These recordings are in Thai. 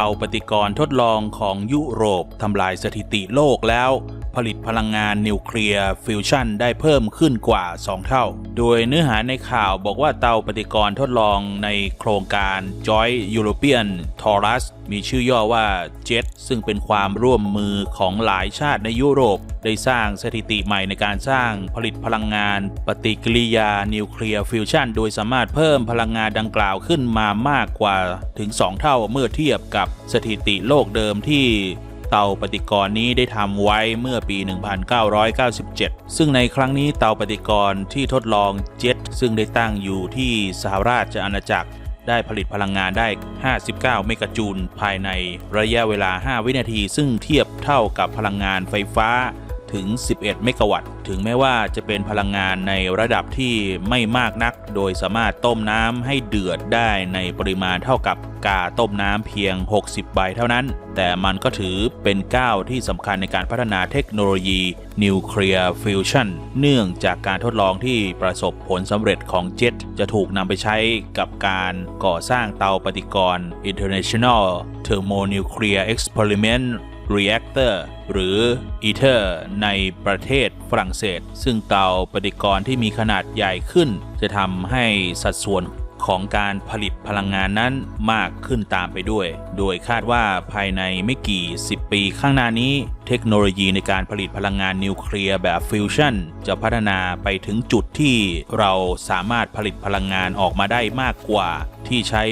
เตาปฏิกรณ์ทดลองของยุโรปทำลายสถิติโลกแล้ว ผลิตพลังงานนิวเคลียร์ฟิวชันได้เพิ่มขึ้นกว่า 2 เท่า โดยเนื้อหาในข่าวบอกว่าเตาปฏิกรณ์ทดลองในโครงการ Joint European Torus มีชื่อย่อว่า JET ซึ่งเป็นความร่วมมือของหลายชาติในยุโรป ได้สร้างสถิติใหม่ในการสร้างผลิตพลังงาน ปฏิกิริยานิวเคลียร์ฟิวชันโดยสามารถเพิ่มพลังงานดังกล่าวขึ้นมามากกว่าถึง 2 เท่าเมื่อเทียบกับสถิติโลกเดิมที่ เตาปฏิกรณ์นี้ได้ทำไว้เมื่อปี 1997 ซึ่งในครั้งนี้เตาปฏิกรณ์ที่ทดลองเจ็ตซึ่งได้ตั้งอยู่ที่สหราชอาณาจักรได้ผลิตพลังงานได้ 59 เมกะจูลภายในระยะเวลา 5 วินาที ซึ่งเทียบเท่ากับพลังงานไฟฟ้า ถึง 11 เมกะวัตต์ ถึงแม้ว่าจะเป็นพลังงานในระดับที่ไม่มากนัก โดยสามารถต้มน้ำให้เดือดได้ในปริมาณเท่ากับกาต้มน้ำเพียง 60 ใบเท่านั้น แต่มันก็ถือเป็นก้าวที่สำคัญในการพัฒนาเทคโนโลยีนิวเคลียร์ฟิวชันเนื่องจากการทดลองที่ประสบผลสำเร็จของเจ็ตจะถูกนำไปใช้กับการก่อสร้างเตาปฏิกรณ์ International Thermonuclear Experiment Reactor หรือ ITER ในประเทศฝรั่งเศส ซึ่งเตาปฏิกรณ์ที่มีขนาดใหญ่ขึ้น จะทำให้สัดส่วนของการผลิตพลังงานนั้นมากขึ้นตามไปด้วย โดยคาดว่าภายในไม่กี่ 10 ปีข้างหน้านี้ เทคโนโลยีในการผลิตพลังงานนิวเคลียร์แบบฟิวชั่นจะพัฒนาไปถึงจุดที่เราสามารถผลิตพลังงานออกมาได้มากกว่าที่ใช้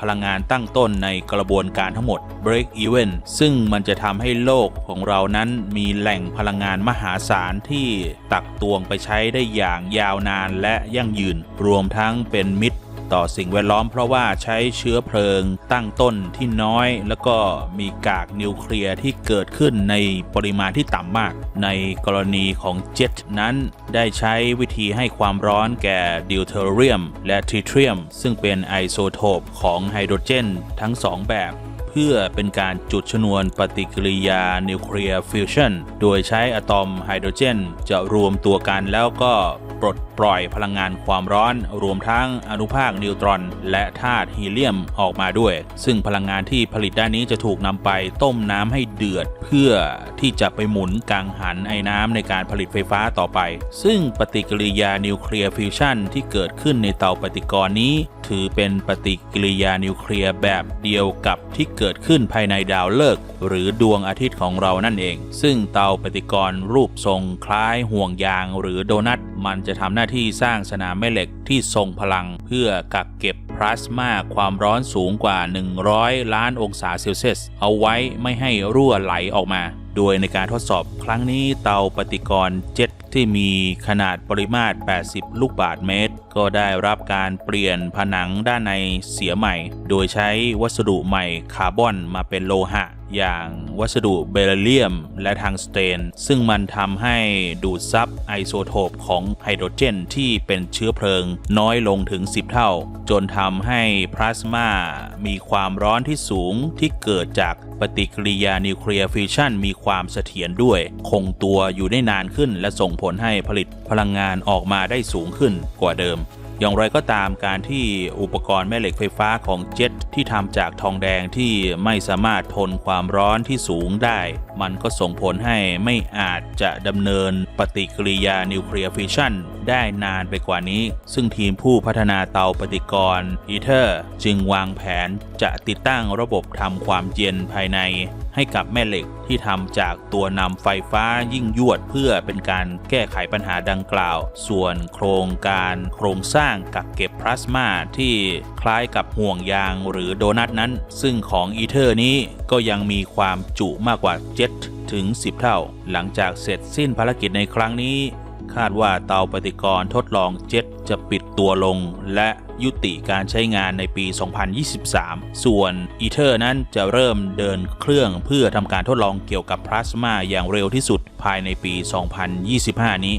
พลังงานตั้งต้นในกระบวนการทั้งหมด break even ซึ่งมันจะทำให้โลกของเรานั้นมีแหล่งพลังงานมหาศาลที่ตักตวงไปใช้ได้อย่างยาวนานและยั่งยืน รวมทั้งเป็นมิตร ต่อสิ่งแวดล้อม เพราะว่าใช้เชื้อเพลิงตั้งต้นที่น้อย แล้วก็มีกากนิวเคลียร์ที่เกิดขึ้นในปริมาณที่ต่ำมาก ในกรณีของเจ็ตนั้นได้ใช้วิธีให้ความร้อนแก่ดิวเทอเรียม และทริเทียม ซึ่งเป็นไอโซโทปของไฮโดรเจน ทั้งสองแบบเพื่อเป็นการจุดชนวนปฏิกิริยานิวเคลียร์ฟิวชันโดยใช้อะตอมไฮโดรเจน จะรวมตัวกันแล้วก็ปลดปล่อยพลังงานความร้อน รวมทั้งอนุภาคนิวตรอน และธาตุฮีเลียมออกมาด้วย ซึ่งพลังงานที่ผลิตด้านนี้จะถูกนำไปต้มน้ำให้เดือด เพื่อที่จะไปหมุนกังหันไอ้น้ำในการผลิตไฟฟ้าต่อไป ซึ่งปฏิกิริยานิวเคลียร์ฟิวชันที่เกิดขึ้นในเตาปฏิกรณ์นี้ ถือเป็นปฏิกิริยานิวเคลียร์แบบเดียวกับที่เกิดขึ้นภายในดาวฤกษ์หรือดวงอาทิตย์ของเรานั่นเอง ซึ่งเตาปฏิกรณ์รูปทรงคล้ายห่วงยางหรือโดนัท มันจะทำหน้าที่สร้างสนามแม่เหล็กที่ทรงพลังเพื่อกักเก็บพลาสมาความร้อนสูงกว่า 100 ล้านองศาเซลเซียส เอาไว้ไม่ให้รั่วไหลออกมา โดยในการทดสอบครั้งนี้เตาปฏิกรณ์เจ็ตที่มีขนาดปริมาตร 80 ลูกบาศก์เมตร ก็ได้รับการเปลี่ยนผนังด้านในเสียใหม่ โดยใช้วัสดุใหม่คาร์บอนมาเป็นโลหะ อย่างวัสดุเบรเลียม และทางสเตน ซึ่งมันทำให้ดูดซับไอโซโทปของไฮโดรเจนที่เป็นเชื้อเพลิง น้อยลงถึง 10 เท่า จนทำให้พลาสมามีความร้อนที่สูงที่เกิดจากปฏิกิริยานิวเคลียร์ฟิวชันมีความเสถียรด้วย คงตัวอยู่ได้นานขึ้น และส่งผลให้ผลิตพลังงานออกมาได้สูงขึ้นกว่าเดิม อย่างไรก็ตามการที่อุปกรณ์แม่เหล็กไฟฟ้าของเจ็ตที่ทำจากทองแดงที่ไม่สามารถทนความร้อนที่สูงได้ มันก็ส่งผลให้ไม่อาจจะดำเนินปฏิกิริยานิวเคลียร์ฟิชชันได้นานไปกว่านี้ ซึ่งทีมผู้พัฒนาเตาปฏิกรณ์อีเทอร์ จึงวางแผนจะติดตั้งระบบทำความเย็นภายในให้กับแม่เหล็กที่ทำจากตัวนำไฟฟ้ายิ่งยวดเพื่อเป็นการแก้ไขปัญหาดังกล่าว ส่วนโครงการโครงสร้างกักเก็บพลาสมาที่คล้ายกับห่วงยางหรือโดนัทนั้น ซึ่งของอีเทอร์นี้ก็ยังมีความจุมากกว่า7ถึง 10 เท่า หลังจากเสร็จสิ้นภารกิจในครั้งนี้ คาดว่าเตาปฏิกรณ์ทดลองเจ็ตจะปิดตัวลง และยุติการใช้งานในปี 2023 ส่วนอีเทอร์นั้นจะเริ่มเดินเครื่องเพื่อทำการทดลองเกี่ยวกับพลาสมาอย่างเร็วที่สุดภายในปี 2025 นี้